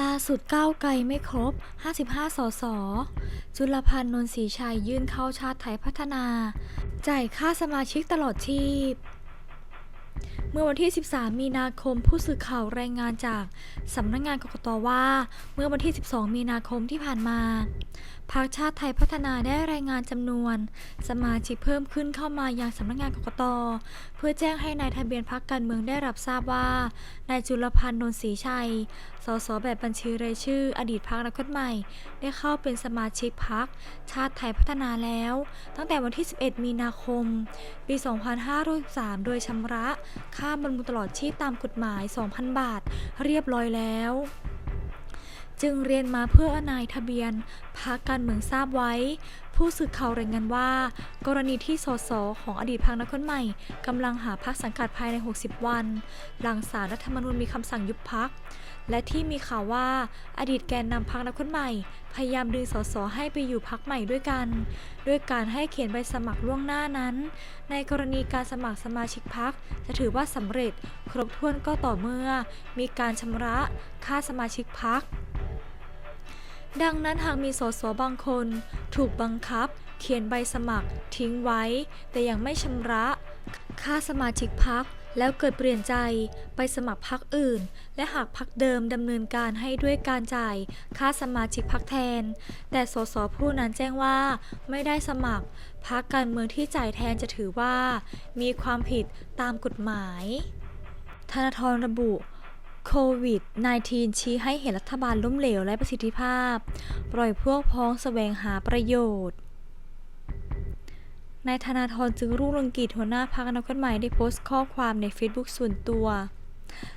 ล่าสุดก้าวไกลไม่ครบ 55 สส จุลพันธ์นนทรีชัยยื่นเข้าชาติไทยพัฒนา จ่ายค่าสมาชิกตลอดชีพ เมื่อวันที่ 13 มีนาคมผู้สื่อข่าวรายงานจากสำนักงานกกตว่า เมื่อวันที่ 12 มีนาคมที่ผ่านมา พรรคชาติไทยพัฒนาได้รายงานจำนวน สมาชิกเพิ่มขึ้นเข้ามายังสำนักงานกกต เพื่อแจ้งให้นายทะเบียนพรรคการเมืองได้รับทราบว่านายจุลพันธ์นนทรีชัย สสแบบบัญชีรายชื่อ อดีตพรรคอนาคตใหม่ ได้เข้าเป็นสมาชิกพรรคชาติไทยพัฒนาแล้ว ตั้งแต่วันที่ 11 มีนาคม ปี 2563 โดยชำระ ค่าบำรุงตลอดชีพตามกฎหมาย 2,000 บาท เรียบร้อยแล้ว จึงเรียนมาเพื่อนายทะเบียนพรรคการเมืองทราบไว้ ผู้สื่อข่าวรายงานว่า กรณีที่สสของอดีตพรรคนักคนใหม่กำลังหาพรรคสังกัดภายใน 60 วัน หลังสารรัฐธรรมนูญมีคำสั่งยุบพรรคและที่มีข่าวว่า อดีตแกนนำพรรคนักคนใหม่ พยายามดึงสสให้ไปอยู่พรรคใหม่ด้วยกัน ด้วยการให้เขียนใบสมัครล่วงหน้านั้น ในกรณีการสมัครสมาชิกพรรคจะถือว่าสำเร็จ ครบถ้วนก็ต่อเมื่อ มีการชำระค่าสมาชิกพรรค ดังนั้นหากมีสสบางคน ถูกบังคับ เขียนใบสมัคร ทิ้งไว้ แต่ยังไม่ชำระ ค่าสมาชิกพักแล้วเกิดเปลี่ยนใจไปสมัครพักอื่น และหากพักเดิมดำเนินการให้ด้วยการจ่ายค่าสมาชิกพักแทน แต่สสผู้นั้นแจ้งว่าไม่ได้สมัครพักการเมืองที่จ่ายแทนจะถือว่า มีความผิดตามกฎหมายธนาธรระบุ โควิด -19 ชี้ให้เห็นรัฐบาลล้มเหลวและประสิทธิภาพ ปล่อยพวกพ้องแสวงหาประโยชน์นายธนาธรจึงรุ่งเรืองกิจหัวหน้าพรรคอนาคตใหม่ได้โพสต์ข้อความใน Facebook ส่วนตัว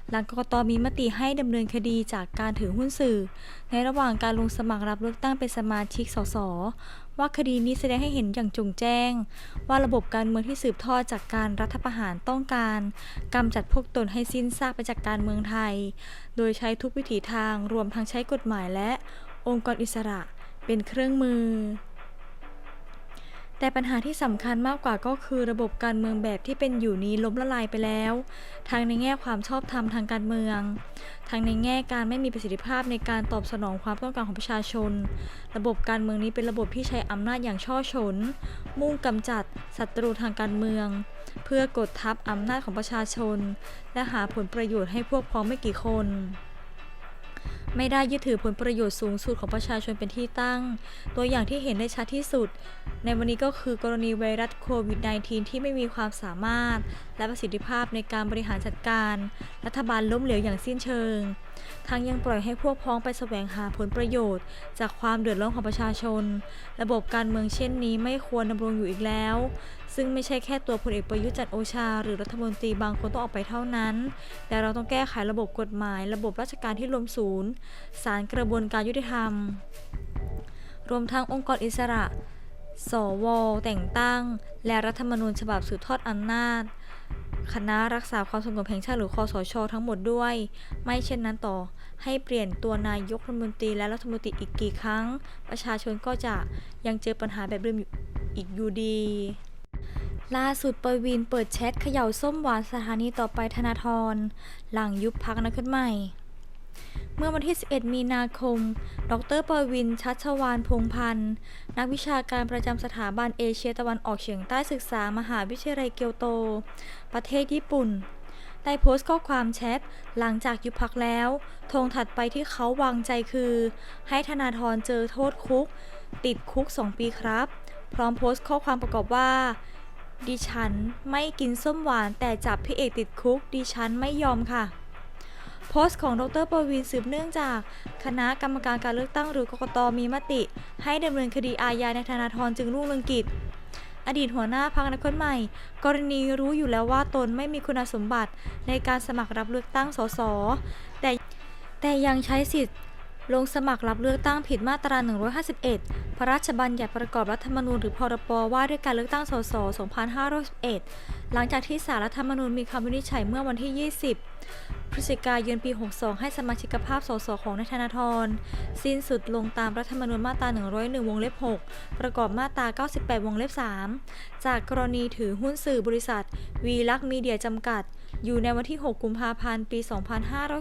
หลังกกตมีมติให้ดำเนินคดีจากการถือหุ้นสื่อ ในระหว่างการลงสมัครรับเลือกตั้งเป็นสมาชิกสสว่าคดีนี้แสดงให้เห็นอย่างจงแจ้ง ว่าระบบการเมืองที่สืบทอดจากการรัฐประหารต้องการกำจัดพวกตนให้สิ้นซากไปจากการเมืองไทย โดยใช้ทุกวิถีทางรวมทั้งใช้กฎหมายและองค์กรอิสระเป็นเครื่องมือ แต่ปัญหาที่สำคัญมากกว่าก็คือระบบการเมืองแบบที่เป็นอยู่นี้ล้มละลายไปแล้ว ทั้งในแง่ความชอบธรรมทางการเมือง ทั้งในแง่การไม่มีประสิทธิภาพในการตอบสนองความต้องการของประชาชน ระบบการเมืองนี้เป็นระบบที่ใช้อำนาจอย่างช่อฉนมุ่งกำจัดศัตรูทางการเมือง เพื่อกดทับอำนาจของประชาชน และหาผลประโยชน์ให้พวกพ้องไม่กี่คน ไม่ได้ยึดถือผลประโยชน์สูงสุดของประชาชนเป็นที่ตั้ง ตัวอย่างที่เห็นได้ชัดที่สุด ในวันนี้ก็คือกรณีไวรัสโควิด -19 ที่ไม่มีความสามารถ และประสิทธิภาพในการบริหารจัดการ รัฐบาลล้มเหลวอย่างสิ้นเชิง ทั้งยังปล่อยให้พวกพ้องไปแสวงหาผลประโยชน์ จากความเดือดร้อนของประชาชน ระบบการเมืองเช่นนี้ไม่ควรดำรงอยู่อีกแล้ว ซึ่งไม่ใช่แค่ตัวพลเอกประยุทธ์จันโอชา หรือรัฐมนตรีบางคนต้องออกไปเท่านั้น แต่เราต้องแก้ไขระบบกฎหมาย ระบบราชการที่รวมศูนย์สารกระบวนการยุติธรรม รวมทั้งองค์กรอิสระ สว แต่งตั้ง และรัฐธรรมนูญฉบับสืบทอดอำนาจ คณะรักษาความสงบแห่งชาติหรือคอสช ทั้งหมดด้วย ไม่เช่นนั้นต่อ ให้เปลี่ยนตัวนายกรัฐมนตรีและรัฐมนตรีอีกกี่ครั้ง ประชาชนก็จะยังเจอปัญหาแบบเดิมอยู่อีกอยู่ดีล่าสุดประวินเปิดแชทเขย่าส้มหวานสถานีต่อไปธนาธรหลังยุบพักนักขึ้นใหม่ มื่อวันที่ 11 มีนาคม ดรปวิน ชัชวานพงพันธ์ นักวิชาการประจำสถาบันเอเชียตะวันออกเฉียงใต้ศึกษามหาวิทยาลัยเกียวโต ประเทศญี่ปุ่น ได้โพสต์ข้อความแชทหลังจากยุบพักแล้ว ธงถัดไปที่เขาวางใจคือ ให้ธนาธรเจอโทษคุก ติดคุก 2 ปีครับ พร้อมโพสต์ข้อความประกอบว่าดิฉันไม่กินส้มหวานแต่จับพี่เอกติดคุก ดิฉันไม่ยอมค่ะ โพสต์ของดรประวินสืบเนื่องจาก คณะกรรมการการเลือกตั้งหรือกกตมีมติ ให้ดำเนินคดีอาญาในธนาธรจึงรุ่งเรืองกิจ อดีตหัวหน้าพรรคอนาคตใหม่ กรณีรู้อยู่แล้วว่าตนไม่มีคุณสมบัติในการสมัครรับเลือกตั้งสสแต่แต่ยังใช้สิทธิ์ ลงสมัครรับเลือกตั้งผิดมาตรา 151 พระราชบัญญัติประกอบรัฐธรรมนูญหรือพรบว่าด้วยการเลือกตั้งสส 2511หลังจากที่ศาลรัฐธรรมนูญมีคำวินิจฉัยเมื่อวันที่ 20 พฤศจิกายนปี 62 ให้สมาชิกภาพสสของนายธนาธร สิ้นสุดลงตามรัฐธรรมนูญมาตรา 101 วงเล็บ 6 ประกอบมาตรา 98 วงเล็บ 3 จากกรณีถือหุ้นสื่อบริษัท วีลักษ์มีเดียจำกัด อยู่ในวันที่ 6 กุมภาพันธ์ ปี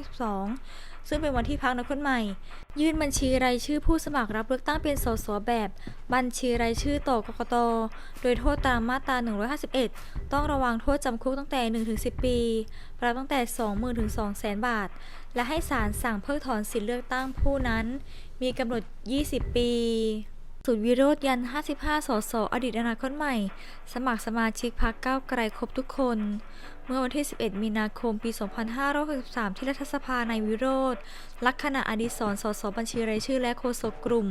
2512 ซึ่งเป็นวันที่พรรคอนาคตใหม่ ยื่นบัญชีรายชื่อผู้สมัครรับเลือกตั้งเป็นสสแบบ บัญชีรายชื่อต่อกกต โดยโทษตามมาตรา 151 ต้องระวังโทษจำคุกตั้งแต่ 1-10 ปีปรับตั้งแต่ 20,000ถึง200,000 บาท และให้ศาลสั่งเพิกถอนสิทธิเลือกตั้งผู้นั้น มีกำหนด 20 ปี สุดวิโรธยัน 55 สส อดีตอนาคตใหม่ สมัครสมาชิกพรรคก้าวไกลครบทุกคน เมื่อวันที่ 11 มีนาคม ปี 2563 ที่รัฐสภาในวิโรธลักษณะอดีศรสส บัญชีรายชื่อและโฆษกกลุ่ม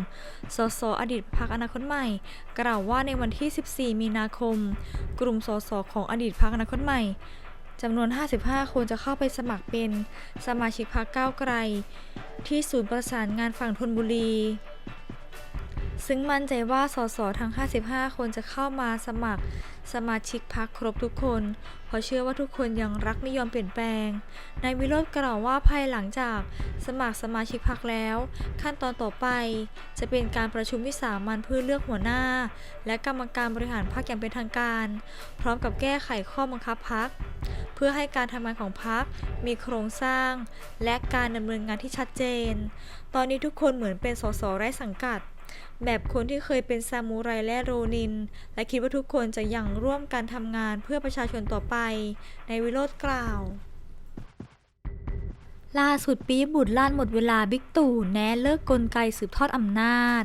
สส อดีตพรรคอนาคตใหม่ กล่าวว่าในวันที่ 14 มีนาคม กลุ่มสส ของอดีตพรรคอนาคตใหม่จำนวน 55 คนจะเข้าไปสมัครเป็นสมาชิกพรรคก้าวไกล ที่ศูนย์ประสานงานฝั่งธนบุรี ซึ่งมั่นใจว่าสสทั้ง 55 คนจะเข้ามาสมัครสมาชิกพรรคครบทุกคน เพราะเชื่อว่าทุกคนยังรักไม่ยอมเปลี่ยนแปลง นายวิโรธกล่าวว่าภายหลังจากสมัครสมาชิกพรรคแล้ว ขั้นตอนต่อไป จะเป็นการประชุมวิสามันเพื่อเลือกหัวหน้า และกรรมการบริหารพรรคอย่างเป็นทางการ พร้อมกับแก้ไขข้อบังคับพรรคเพื่อให้การทำงานของพรรคมีโครงสร้าง และการดำเนินงานที่ชัดเจน ตอนนี้ทุกคนเหมือนเป็นสสไร้สังกัด แบบคนที่เคยเป็นซามูไรและโรนิน และคิดว่าทุกคนจะยังร่วมกันทำงานเพื่อประชาชนต่อไป ในวิโรธกล่าว ล่าสุดปีบุตรล้านหมดเวลาบิ๊กตู่แนะเลิกกลไกสืบทอดอำนาจ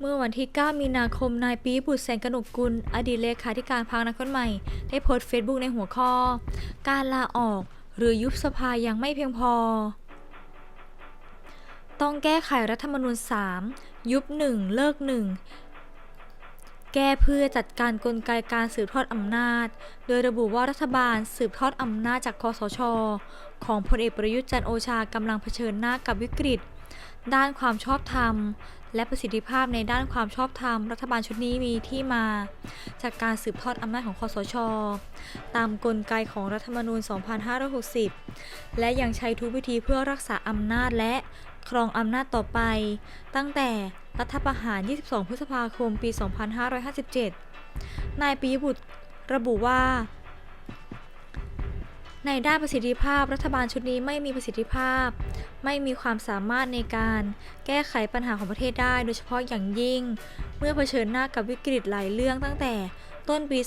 เมื่อวันที่ 9 มีนาคม นายปีบุตรแสงกนกกุล อดีตเลขาธิการพรรคนาคตใหม่ ได้โพสต์เฟซบุ๊กในหัวข้อ การลาออกหรือยุบสภายังไม่เพียงพอ ต้องแก้ไขรัฐธรรมนูญ 3 ยุบ 1 เลิก 1 แก้เพื่อจัดการกลไกการสืบทอดอำนาจ โดยระบุว่ารัฐบาลสืบทอดอำนาจจากคอสช ของพลเอกประยุทธ์จันโอชากำลังเผชิญหน้ากับวิกฤต ด้านความชอบธรรม และประสิทธิภาพในด้านความชอบธรรม รัฐบาลชุดนี้มีที่มา จากการสืบทอดอำนาจของคอสช ตามกลไกของรัฐธรรมนูญ 2560 และยังใช้ทุกวิธีเพื่อรักษาอำนาจและ ครองอำนาจต่อไป ตั้งแต่รัฐประหาร 22 พฤษภาคม ปี 2557 นายปียบุตรระบุว่า ในด้านประสิทธิภาพรัฐบาลชุดนี้ไม่มีประสิทธิภาพ ไม่มีความสามารถในการแก้ไขปัญหาของประเทศได้ โดยเฉพาะอย่างยิ่ง เมื่อเผชิญหน้ากับวิกฤตหลายเรื่องตั้งแต่ต้นปี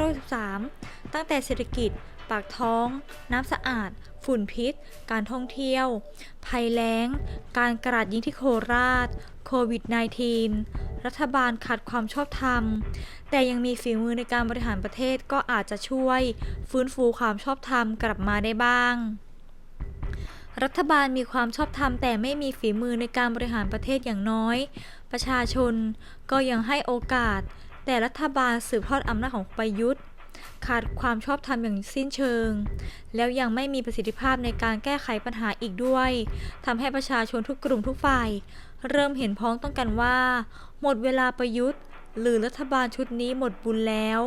2513 ตั้งแต่เศรษฐกิจ ปากท้อง น้ำสะอาด ฝุ่นพิษ การท่องเที่ยว ภัยแล้ง การกราดยิงที่โคราช โควิด -19 รัฐบาลขาดความชอบธรรม แต่ยังมีฝีมือในการบริหารประเทศก็อาจจะช่วย ฟื้นฟูความชอบธรรมกลับมาได้บ้างรัฐบาลมีความชอบธรรมแต่ไม่มีฝีมือในการบริหารประเทศอย่างน้อย ประชาชนก็ยังให้โอกาส แต่รัฐบาลสืบทอดอำนาจของประยุทธ์ ขาดความชอบธรรมอย่างสิ้นเชิง แล้วยังไม่มีประสิทธิภาพในการแก้ไขปัญหาอีกด้วยทำให้ประชาชนทุกกลุ่มทุกฝ่าย เริ่มเห็นพ้องต้องกันว่า หมดเวลาประยุทธ์ หรือรัฐบาลชุดนี้หมดบุญแล้ว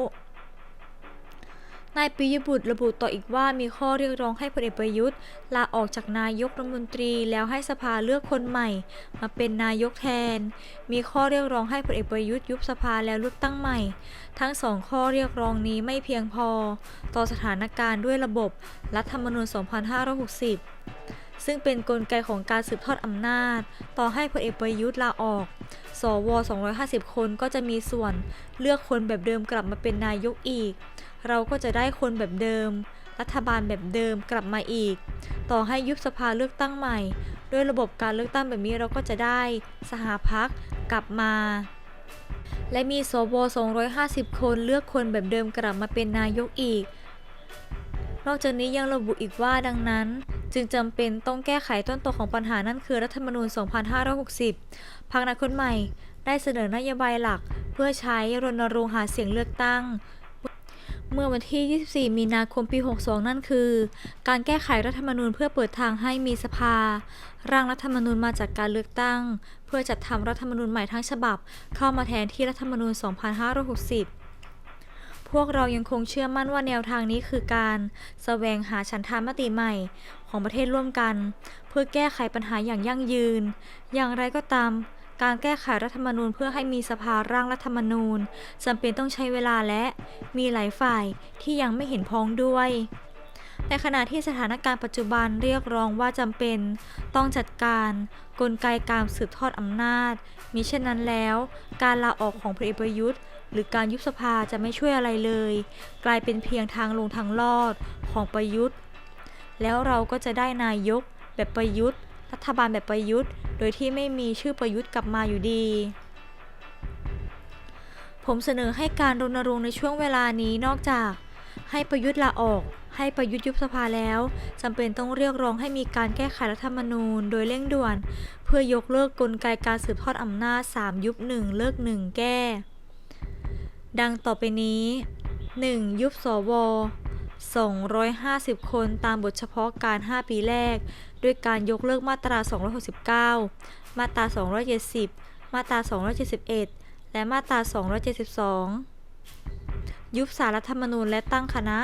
นายปิยบุตรระบุต่ออีกว่ามีข้อเรียกร้องให้พลเอกประยุทธ์ลาออกจากนายกรัฐมนตรีแล้วให้สภาเลือกคนใหม่ มาเป็นนายกแทน มีข้อเรียกร้องให้พลเอกประยุทธ์ยุบสภาแล้วเลือกตั้งใหม่ ทั้งสองข้อเรียกร้องนี้ไม่เพียงพอ ต่อสถานการณ์ด้วยระบบรัฐธรรมนูญ 2560 ซึ่งเป็นนกลไกของการสืบทอดอำนาจ ต่อให้พลเอกประยุทธ์ลาออก สว 250 คนก็จะมีส่วนเลือกคนแบบเดิมกลับมาเป็นนายกอีก เราก็จะได้คนแบบเดิม รัฐบาลแบบเดิมกลับมาอีก ต่อให้ยุบสภาเลือกตั้งใหม่ ด้วยระบบการเลือกตั้งแบบนี้เราก็จะได้สหพักกลับมา และมีสว 250 คนเลือกคนแบบเดิมกลับมาเป็นนายกอีก นอกจากนี้ยังระบุอีกว่าดังนั้น จึงจำเป็นต้องแก้ไขต้นตอของปัญหานั่นคือรัฐธรรมนูญ 2560พรรคอนาคตใหม่ ได้เสนอนโยบายหลัก เพื่อใช้รณรงค์หาเสียงเลือกตั้ง เมื่อวันที่ 24 มีนาคมปี 62 นั่นคือ การแก้ไขรัฐธรรมนูญเพื่อเปิดทางให้มีสภา ร่างรัฐธรรมนูญมาจากการเลือกตั้ง เพื่อจัดทำรัฐธรรมนูญใหม่ทั้งฉบับ เข้ามาแทนที่รัฐธรรมนูญ 2560 พวกเรายังคงเชื่อมั่นว่าแนวทางนี้คือการแสวงหาฉันทามติใหม่ของประเทศร่วมกัน เพื่อแก้ไขปัญหาอย่างยั่งยืน อย่างไรก็ตาม การแก้ไขรัฐธรรมนูญเพื่อให้มีสภาร่างรัฐธรรมนูญจำเป็นต้องใช้เวลาและมีหลายฝ่ายที่ยังไม่เห็นพ้องด้วย ในขณะที่สถานการณ์ปัจจุบันเรียกร้องว่าจำเป็น ต้องจัดการกลไกการสืบทอดอำนาจ มิเช่นนั้นแล้ว การลาออกของพลเอกประยุทธ์ หรือการยุบสภาจะไม่ช่วยอะไรเลย กลายเป็นเพียงทางลงทางลอดของประยุทธ์ แล้วเราก็จะได้นายกแบบประยุทธ์ รัฐบาลแบบประยุทธ์ โดยที่ไม่มีชื่อประยุทธ์กลับมาอยู่ดีผมเสนอให้การรณรงค์ในช่วงเวลานี้นอกจาก ให้ประยุทธ์ลาออก ให้ประยุทธ์ยุบสภาแล้วจำเป็นต้องเรียกร้องให้มีการแก้ไขรัฐธรรมนูญ โดยเร่งด่วน เพื่อยกเลิกกลไกการสืบทอดอำนาจ 3 ยุบ 1 เลิก 1 แก้ ดังต่อไปนี้ 1. ยุบสว250 คนตามบทเฉพาะการ 5 ปีแรก ด้วยการยกเลิกมาตรา 269 มาตรา 270 มาตรา 271 และมาตรา 272 ยุบสารรัฐธรรมนูญและตั้งคณะ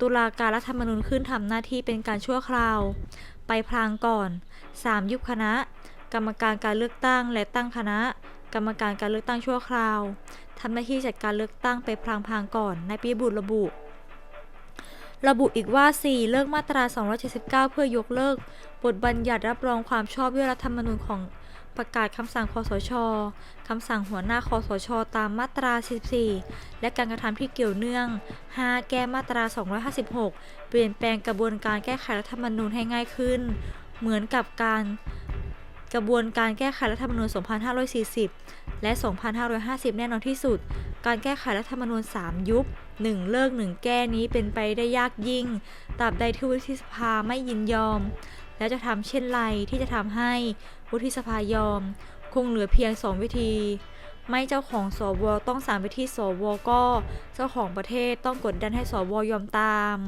ตุลาการรัฐธรรมนูญขึ้นทำหน้าที่เป็นการชั่วคราว ไปพลางก่อน 3. ยุบคณะ กรรมการการเลือกตั้งและตั้งคณะ กรรมการการเลือกตั้งชั่วคราวทำหน้าที่จัดการเลือกตั้งไปพลางๆก่อนในปีบุตรระบุระบุอีกว่า 4. เลิกมาตรา 279 เพื่อยกเลิก บทบัญญัติรับรองความชอบด้วยรัฐธรรมนูญของ ประกาศคำสั่งคอสช คำสั่งหัวหน้าคอสช ตามมาตรา14และการกระทำที่เกี่ยวเนื่อง 5. แก้มาตรา 256 เปลี่ยนแปลงกระบวนการแก้ไขรัฐธรรมนูญให้ง่ายขึ้น เหมือนกับการกระบวนการแก้ไขรัฐธรรมนูญ 2540 และ 2550 แน่นอนที่สุด การแก้ไขรัฐธรรมนูญ 3 ยุบ 1 เลิก 1 แก้นี้เป็นไปได้ยากยิ่งตราบใดที่วุฒิสภาไม่ยินยอม แล้วจะทำเช่นไรที่จะทำให้วุฒิสภายอม คงเหลือเพียงสองวิธี ไม่เจ้าของสวต้องสามวิธีสวก็ เจ้าของประเทศต้องกดดันให้สวยอมตาม